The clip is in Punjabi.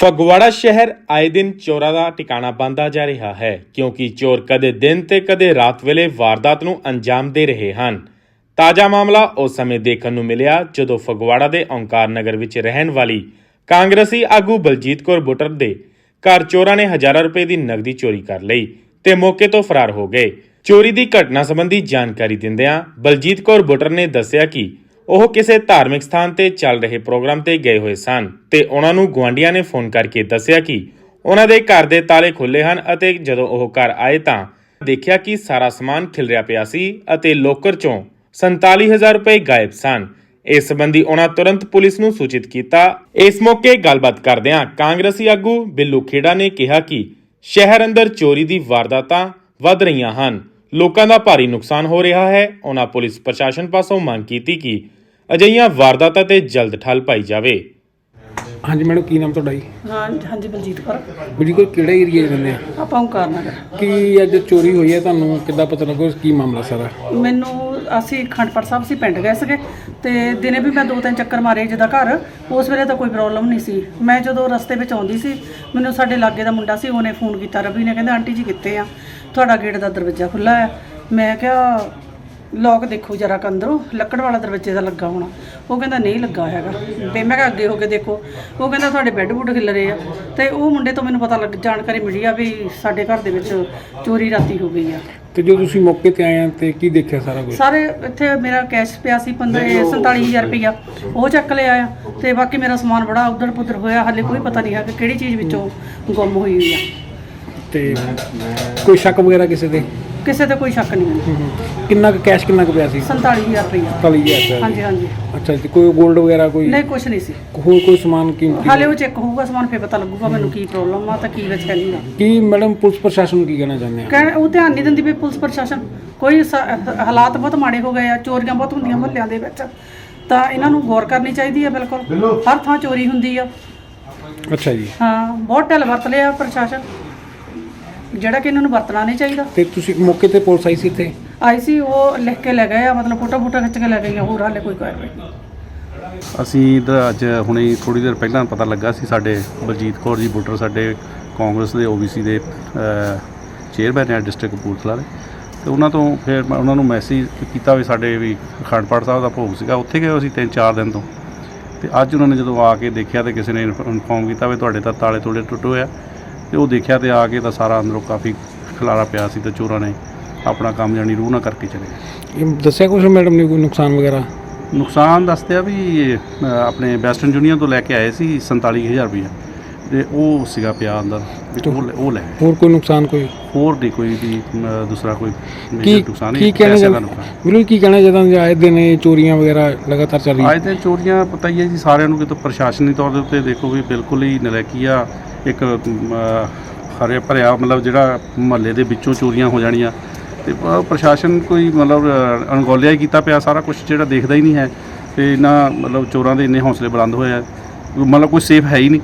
ਫਗਵਾੜਾ ਸ਼ਹਿਰ ਆਏ ਦਿਨ ਚੋਰਾਂ ਦਾ ਟਿਕਾਣਾ ਬੰਦਾ ਜਾ ਰਿਹਾ ਹੈ, ਕਿਉਂਕਿ ਚੋਰ ਕਦੇ ਦਿਨ ਤੇ ਕਦੇ ਰਾਤ ਵੇਲੇ ਵਾਰਦਾਤ ਨੂੰ ਅੰਜਾਮ ਦੇ ਰਹੇ ਹਨ। ਤਾਜ਼ਾ ਮਾਮਲਾ ਉਸ ਸਮੇਂ ਦੇਖਣ ਨੂੰ ਮਿਲਿਆ ਜਦੋਂ ਫਗਵਾੜਾ ਦੇ ਓੰਕਾਰ ਨਗਰ ਵਿੱਚ ਰਹਿਣ ਵਾਲੀ ਕਾਂਗਰਸੀ ਆਗੂ ਬਲਜੀਤ ਕੌਰ ਬੁੱਟਰ ਦੇ ਘਰ ਚੋਰਾਂ ਨੇ ਹਜ਼ਾਰਾਂ ਰੁਪਏ ਦੀ ਨਕਦੀ ਚੋਰੀ ਕਰ ਲਈ ਤੇ ਮੌਕੇ ਤੋਂ ਫਰਾਰ ਹੋ ਗਏ। ਚੋਰੀ ਦੀ ਘਟਨਾ ਸੰਬੰਧੀ ਜਾਣਕਾਰੀ ਦਿੰਦਿਆਂ ਬਲਜੀਤ ਕੌਰ ਬੁੱਟਰ ਨੇ ਦੱਸਿਆ ਕਿ ਉਹ ਕਿਸੇ ਧਾਰਮਿਕ ਸਥਾਨ ਤੇ ਚੱਲ ਰਹੇ ਪ੍ਰੋਗਰਾਮ ਤੇ ਗਏ ਹੋਏ ਸਨ ਤੇ ਉਹਨਾਂ ਨੂੰ ਗੁਆਂਢੀਆਂ ਨੇ ਫੋਨ ਕਰਕੇ ਦੱਸਿਆ ਕਿ ਉਹਨਾਂ ਦੇ ਘਰ ਦੇ ਤਾਲੇ ਖੁੱਲੇ ਹਨ ਅਤੇ ਜਦੋਂ ਉਹ ਘਰ ਆਏ ਤਾਂ ਦੇਖਿਆ ਕਿ ਸਾਰਾ ਸਮਾਨ ਖਿਲਰਿਆ ਪਿਆ ਸੀ ਅਤੇ ਲੋਕਰ ਚੋਂ 47000 ਰੁਪਏ ਗਾਇਬ ਸਨ। ਇਸ ਸੰਬੰਧੀ ਉਹਨਾਂ ਤੁਰੰਤ ਪੁਲਿਸ ਨੂੰ ਸੂਚਿਤ ਕੀਤਾ। ਇਸ ਮੌਕੇ ਗੱਲਬਾਤ ਕਰਦਿਆਂ ਕਾਂਗਰਸੀ ਆਗੂ ਬਿੱਲੂ ਖੇੜਾ ਨੇ ਕਿਹਾ ਕਿ ਸ਼ਹਿਰ ਅੰਦਰ ਚੋਰੀ ਦੀ ਵਾਰਦਾਤਾਂ ਵੱਧ ਰਹੀਆਂ ਹਨ। ਲੋਕਾਂ ਦਾ ਭਾਰੀ ਨੁਕਸਾਨ ਹੋ ਰਿਹਾ ਹੈ। ਉਹਨਾਂ ਪੁਲਿਸ ਪ੍ਰਸ਼ਾਸਨ ਪਾਸੋਂ ਮੰਗ ਕੀਤੀ ਕਿ ਅਜਿਹੀਆਂ ਵਾਰਦਾਤਾਂ ਤੇ ਜਲਦ ਠੱਲ ਪਾਈ ਜਾਵੇ। ਹਾਂਜੀ ਮੈਡਮ ਕੀ ਨਾਮ ਤੁਹਾਡਾ ਜੀ? ਹਾਂ ਹਾਂਜੀ ਬਲਜੀਤ ਕੌਰ। ਬਜੀ ਕੋਲ ਕਿਹੜਾ ਏਰੀਆ ਰਹਿੰਦੇ ਆ? ਆਪਾਂ ਓਂਕਾਰ ਨਗਰ ਕੀ ਅੱਜ ਚੋਰੀ ਹੋਈ ਹੈ ਤੁਹਾਨੂੰ? ਕਿੱਦਾਂ ਪਤਾ ਲੱਗੋ? ਕੀ ਮਾਮਲਾ ਸਾਰਾ? ਮੈਨੂੰ ਅਸੀਂ ਖੰਡਪੜ ਸਾਹਿਬ ਸੀ ਪਿੰਡ ਗਏ ਸੀਗੇ। ਤੇ ਦਿਨੇ ਵੀ ਮੈਂ ਦੋ ਤਿੰਨ ਚੱਕਰ ਮਾਰੇ ਜਿਹਦਾ ਘਰ। ਉਸ ਵੇਲੇ ਤਾਂ ਕੋਈ ਪ੍ਰੋਬਲਮ ਨਹੀਂ ਸੀ। ਮੈਂ ਜਦੋਂ ਰਸਤੇ ਵਿੱਚ ਆਉਂਦੀ ਸੀ ਮੈਨੂੰ ਸਾਡੇ ਲਾਗੇ ਦਾ ਮੁੰਡਾ ਸੀ ਉਹਨੇ ਫੋਨ ਕੀਤਾ। ਰਵੀ ਨੇ ਕਹਿੰਦਾ ਆਂਟੀ ਜੀ ਕਿੱਥੇ ਆ? ਤੁਹਾਡਾ ਗੇਟ ਦਾ ਦਰਵਾਜ਼ਾ ਖੁੱਲਾ ਹੈ ਮੈਂ ਕਿਹਾ ਲੋਕ ਦੇਖੋ ਜਰਾ ਕ ਅੰਦਰੋਂ ਲੱਕੜ ਵਾਲਾ ਦਰਵਾਜ਼ੇ ਦਾ ਲੱਗਾ ਹੋਣਾ। ਉਹ ਕਹਿੰਦਾ ਨਹੀਂ ਲੱਗਾ ਹੈਗਾ। ਤੇ ਮੈਂ ਕਿਹਾ ਅੱਗੇ ਹੋ ਕੇ ਦੇਖੋ। ਉਹ ਕਹਿੰਦਾ ਤੁਹਾਡੇ ਬੈੱਡ ਬੁੱਡ ਖਿਲਰੇ ਆ। ਤੇ ਉਹ ਮੁੰਡੇ ਤੋਂ ਮੈਨੂੰ ਪਤਾ ਲੱਗ ਜਾਣਕਾਰੀ ਮਿਲੀ ਆ ਵੀ ਸਾਡੇ ਘਰ ਦੇ ਵਿੱਚ ਚੋਰੀ ਰਾਤੀ ਹੋ ਗਈ ਆ। ਤੇ ਜਦੋਂ ਤੁਸੀਂ ਮੌਕੇ ਤੇ ਆਏ ਆ ਤੇ ਕੀ ਦੇਖਿਆ ਸਾਰਾ ਕੁਝ ਸਾਰੇ ਇੱਥੇ ਮੇਰਾ ਕੈਸ਼ ਪਿਆ ਸੀ 15 47000 ਰੁਪਇਆ ਉਹ ਚੱਕ ਲਿਆ ਆ ਤੇ ਬਾਕੀ ਮੇਰਾ ਸਮਾਨ ਬੜਾ ਉਧੜ ਪੁੱਧਰ ਹੋਇਆ। ਹਾਲੇ ਕੋਈ ਪਤਾ ਨਹੀਂ ਹੈ ਕਿ ਕਿਹੜੀ ਚੀਜ਼ ਵਿੱਚੋਂ ਗੁੰਮ ਹੋਈ ਹੋਈ ਆ। ਤੇ ਕੋਈ ਸ਼ੱਕ ਵਗੈਰਾ ਕਿਸੇ ਦੇ? ਕਿਸੇ ਤੇ ਕੋਈ ਸ਼ੱਕ ਨਹੀਂ ਹੂੰ। ਕਿੰਨਾ ਕੁ ਕੈਸ਼ ਕਿੰਨਾ ਕੁ ਪਿਆ ਸੀ? 47000 ਰੁਪਇਆ ਕਾਲੀ ਗਿਆ ਹਾਂਜੀ ਹਾਂਜੀ। ਅੱਛਾ ਜੀ ਕੋਈ 골ਡ ਵਗੈਰਾ ਕੋਈ? ਨਹੀਂ ਕੁਝ ਨਹੀਂ ਸੀ। ਹੋਰ ਕੋਈ ਸਮਾਨ ਕੀਮਤੀ ਹਾਲੇ ਉਹ ਚੈੱਕ ਹੋਊਗਾ ਸਮਾਨ ਫੇਰ ਪਤਾ ਲੱਗੂਗਾ ਮੈਨੂੰ ਕੀ ਪ੍ਰੋਬਲਮ ਆ ਤਾਂ ਕੀ ਵਿੱਚ ਹੈ ਨਹੀਂ ਆ ਕੀ ਮੈਡਮ ਪੁਲਿਸ ਪ੍ਰਸ਼ਾਸਨ ਨੂੰ ਕੀ ਕਹਿਣਾ ਚਾਹੁੰਦੇ ਆ? ਕਹਿਣ ਉਹ ਧਿਆਨ ਨਹੀਂ ਦਿੰਦੀ ਵੀ ਪੁਲਿਸ ਪ੍ਰਸ਼ਾਸਨ। ਕੋਈ ਸ- ਹਾਲਾਤ ਬਹੁਤ ਮਾੜੇ ਹੋ ਗਏ ਆ ਚੋਰੀਆਂ ਬਹੁਤ ਹੁੰਦੀਆਂ ਮੁਹੱਲਿਆਂ ਦੇ ਵਿੱਚ। ਤਾਂ ਇਹਨਾਂ ਨੂੰ ਗੌਰ ਕਰਨੀ ਚਾਹੀਦੀ ਹੈ ਬਿਲਕੁਲ। ਹਰ ਥਾਂ ਚੋਰੀ ਹੁੰਦੀ ਆ। ਅੱਛਾ ਜੀ। ਹਾਂ ਬਹੁਤ ਢਿੱਲ ਵਰਤ ਲਿਆ ਪ੍ਰਸ਼ਾਸਨ। ਜਿਹੜਾ ਕਿ ਇਹਨਾਂ ਨੂੰ ਵਰਤਣਾ ਨਹੀਂ ਚਾਹੀਦਾ। ਤੇ ਤੁਸੀਂ ਮੌਕੇ ਤੇ ਪੁਲਿਸ ਆਈ ਸੀ ਇੱਥੇ? ਆਈ ਸੀ ਉਹ ਲਿਖ ਕੇ ਲੈ ਗਏ ਆ ਮਤਲਬ ਫੋਟੋ ਫੋਟੋ ਖਿੱਚ ਕੇ ਲੈ ਗਈਆਂ ਹੋਰ ਹਾਲੇ ਕੋਈ ਕਾਰਵਾਈ ਨਹੀਂ। ਅਸੀਂ ਤਾਂ ਅੱਜ ਹੁਣੇ ਥੋੜੀ ਦੇਰ ਪਹਿਲਾਂ ਪਤਾ ਲੱਗਾ ਸੀ ਸਾਡੇ ਬਲਜੀਤ ਕੌਰ ਜੀ ਬੁੱਟਰ ਸਾਡੇ ਕਾਂਗਰਸ ਦੇ ਓਬੀਸੀ ਦੇ ਚੇਅਰਮੈਨ ਹੈ ਡਿਸਟ੍ਰਿਕਟ ਕਪੂਰਥਲਾ ਦੇ। ਤੇ ਉਹਨਾਂ ਤੋਂ ਫਿਰ ਮੈਂ ਉਹਨਾਂ ਨੂੰ ਮੈਸੇਜ ਕੀਤਾ ਵੀ ਸਾਡੇ ਵੀ ਅਖੰਡ ਸਾਹਿਬ ਦਾ ਭੋਗ ਸੀਗਾ ਉੱਥੇ ਗਏ ਅਸੀਂ ਤਿੰਨ ਚਾਰ ਦਿਨ ਤੋਂ। ਤੇ ਅੱਜ ਉਹਨਾਂ ਨੇ ਜਦੋਂ ਆ ਕੇ ਦੇਖਿਆ ਤੇ ਕਿਸੇ ਨੇ ਇਨਫੋਰਮ ਕੀਤਾ ਵੀ ਤੁਹਾਡੇ ਤਾਂ ਤਾਲੇ ਤੋੜੇ ਟੁੱਟੇ ਹੋਏ ਆ ਤੇ ਉਹ ਦੇਖਿਆ ਤੇ ਆ ਕੇ ਤਾਂ ਸਾਰਾ ਅੰਦਰੋਂ ਕਾਫੀ ਖਲਾਰਾ ਪਿਆ ਸੀ ਤੇ ਚੋਰਾਂ ਨੇ ਆਪਣਾ ਕੰਮ ਜਾਣੀ ਰੂਹ ਨਾ ਕਰਕੇ ਚਲੇ ਗਏ। ਇਹ ਦੱਸਿਆ ਕੁਛ ਮੈਡਮ ਨੇ ਕੋਈ ਨੁਕਸਾਨ ਵਗੈਰਾ? ਨੁਕਸਾਨ ਦੱਸਦੇ ਆ ਵੀ ਆਪਣੇ ਵੈਸਟਰਨ ਯੂਨੀਅਨ ਤੋਂ ਲੈ ਕੇ ਆਏ ਸੀ 47000 ਰੁਪਇਆ ਤੇ ਉਹ ਸੀਗਾ ਪਿਆ ਅੰਦਰ ਵੀ ਉਹ ਲੈ- ਉਹ ਲੈ ਗਏ। ਹੋਰ ਕੋਈ ਨੁਕਸਾਨ ਕੋਈ? ਹੋਰ ਨਹੀਂ ਕੋਈ ਵੀ ਦੂਸਰਾ ਕੋਈ ਕੀ ਨੁਕਸਾਨ ਕੀ ਨਹੀਂ ਕਹਿਣਾ ਪੈਸੇ ਦਾ ਚਾਹੁੰਦੇ ਨੁਕਸਾਨ। ਬਿਲਕੁਲ ਕੀ ਕਹਿਣਾ ਚਾਹੁੰਦੇ ਆਏ ਦਿਨ ਇਹ ਚੋਰੀਆਂ ਵਗੈਰਾ ਲਗਾਤਾਰ ਚੱਲ ਰਹੀਆਂ? ਅੱਜ ਤੇ ਚੋਰੀਆਂ ਪਤਾ ਹੀ ਹੈ ਜੀ ਸਾਰਿਆਂ ਨੂੰ ਕਿਤੋਂ ਪ੍ਰਸ਼ਾਸਨੀ ਤੌਰ ਦੇ ਉੱਤੇ ਦੇਖੋ ਵੀ ਬਿਲਕੁਲ ਹੀ ਨਲਾਇਕੀ ਆ। ਇੱਕ ਹਰੇ ਭਰਿਆ ਮਤਲਬ ਜਿਹੜਾ ਮਹੱਲੇ ਦੇ ਵਿੱਚੋਂ ਚੋਰੀਆਂ ਹੋ ਜਾਣੀਆਂ। ਤੇ ਪ੍ਰਸ਼ਾਸਨ ਕੋਈ ਮਤਲਬ ਅਣਗੌਲਿਆ ਹੀ ਕੀਤਾ ਪਿਆ ਸਾਰਾ ਕੁਝ ਜਿਹੜਾ ਦੇਖਦਾ ਹੀ ਨਹੀਂ ਹੈ। ਤੇ ਇਹਨਾਂ ਮਤਲਬ ਚੋਰਾਂ ਦੇ ਇੰਨੇ ਹੌਸਲੇ ਬੁਲੰਦ ਹੋਏ ਆ। ਮਤਲਬ ਕੋਈ ਸੇਫ ਹੈ ਹੀ ਨਹੀਂ।